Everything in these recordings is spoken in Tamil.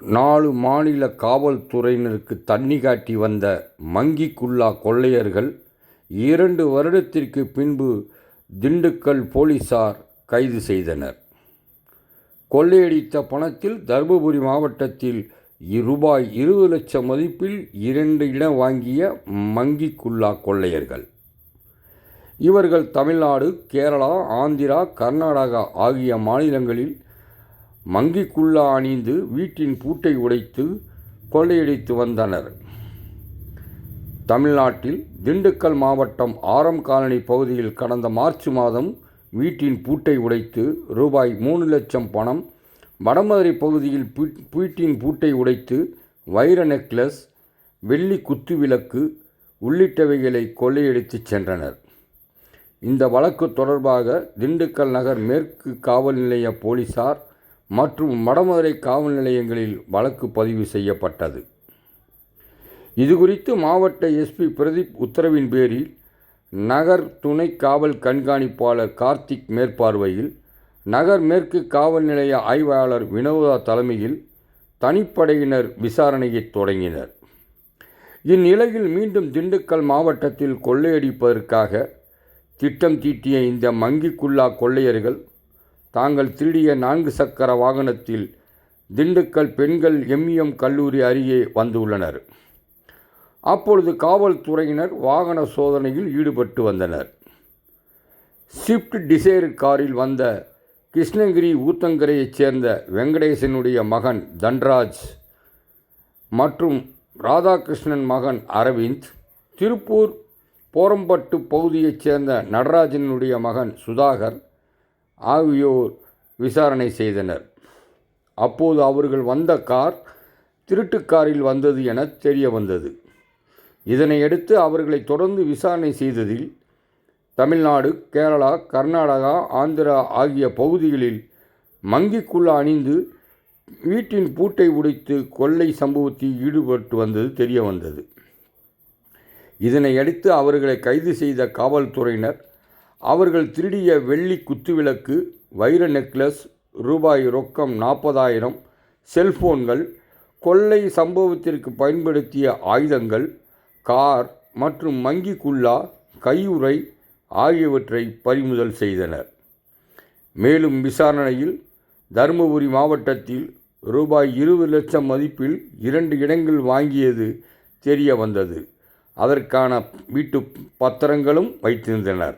நாலு மாநில காவல்துறையினருக்கு தண்ணி காட்டி வந்த மங்கி குல்லா கொள்ளையர்கள் இரண்டு வருடத்திற்கு பின்பு திண்டுக்கல் போலீசார் கைது செய்தனர். கொள்ளையடித்த பணத்தில் தர்மபுரி மாவட்டத்தில் ரூபாய் இருபது லட்சம் மதிப்பில் இரண்டு இடம் வாங்கிய மங்கிக்குல்லா கொள்ளையர்கள். இவர்கள் தமிழ்நாடு, கேரளா, ஆந்திரா, கர்நாடகா ஆகிய மாநிலங்களில் மங்கிக்குள்ளா அணிந்து வீட்டின் பூட்டை உடைத்து கொள்ளையடித்து வந்தனர். தமிழ்நாட்டில் திண்டுக்கல் மாவட்டம் ஆரம் காலனி பகுதியில் கடந்த மார்ச் மாதம் வீட்டின் பூட்டை உடைத்து ரூபாய் மூணு லட்சம் பணம், வடமதுரை பகுதியில் வீட்டின் பூட்டை உடைத்து வைர நெக்லஸ், வெள்ளி குத்துவிளக்கு உள்ளிட்டவைகளை கொள்ளையடித்துச் சென்றனர். இந்த வழக்கு தொடர்பாக திண்டுக்கல் நகர் மேற்கு காவல் நிலைய போலீசார் மற்றும் வடமதுரை காவல் நிலையங்களில் வழக்கு பதிவு செய்யப்பட்டது. இதுகுறித்து மாவட்ட எஸ்பி பிரதீப் உத்தரவின் பேரில் நகர் துணை காவல் கண்காணிப்பாளர் கார்த்திக் மேற்பார்வையில், நகர் மேற்கு காவல் நிலைய ஆய்வாளர் வினோதா தலைமையில் தனிப்படையினர் விசாரணையை தொடங்கினர். இந்நிலையில் மீண்டும் திண்டுக்கல் மாவட்டத்தில் கொள்ளையடிப்பதற்காக திட்டம் தீட்டிய இந்த மங்கிக்குள்ளா கொள்ளையர்கள், தாங்கள் திருடிய நான்கு சக்கர வாகனத்தில் திண்டுக்கல் பெண்கள் எம்இஎம் கல்லூரி அருகே வந்துள்ளனர். அப்பொழுது காவல்துறையினர் வாகன சோதனையில் ஈடுபட்டு வந்தனர். ஸ்விஃப்ட் டிசைர் காரில் வந்த கிருஷ்ணகிரி ஊத்தங்கரையைச் சேர்ந்த வெங்கடேசனுடைய மகன் தன்ராஜ் மற்றும் ராதாகிருஷ்ணன் மகன் அரவிந்த், திருப்பூர் போரம்பட்டு பகுதியைச் சேர்ந்த நடராஜனுடைய மகன் சுதாகர் ஆகியோர் விசாரணை செய்தனர். அப்போது அவர்கள் வந்த கார் திருட்டு காரில் வந்தது என தெரியவந்தது. இதனையடுத்து அவர்களை தொடர்ந்து விசாரணை செய்ததில், தமிழ்நாடு, கேரளா, கர்நாடகா, ஆந்திரா ஆகிய பகுதிகளில் மங்கி அணிந்து வீட்டின் பூட்டை உடைத்து கொள்ளை சம்பவத்தில் ஈடுபட்டு வந்தது தெரியவந்தது. இதனையடுத்து அவர்களை கைது செய்த காவல்துறையினர், அவர்கள் திருடிய வெள்ளி குத்துவிளக்கு, வைர நெக்லஸ், ரூபாய் ரொக்கம் நாற்பதாயிரம், செல்போன்கள், கொள்ளை சம்பவத்திற்கு பயன்படுத்திய ஆயுதங்கள், கார் மற்றும் மங்கி குல்லா, கையுறை ஆகியவற்றை பறிமுதல் செய்தனர். மேலும் விசாரணையில், தருமபுரி மாவட்டத்தில் ரூபாய் இருபது லட்சம் மதிப்பில் இரண்டு இடங்கள் வாங்கியது தெரிய வந்தது அதற்கான வீட்டு பத்திரங்களும் வைத்திருந்தனர்.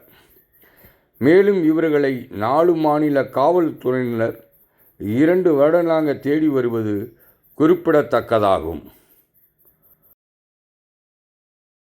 மேலும் இவர்களை நாலு மாநில காவல்துறையினர் இரண்டு வருடங்களாக தேடி வருவது குறிப்பிடத்தக்கதாகும்.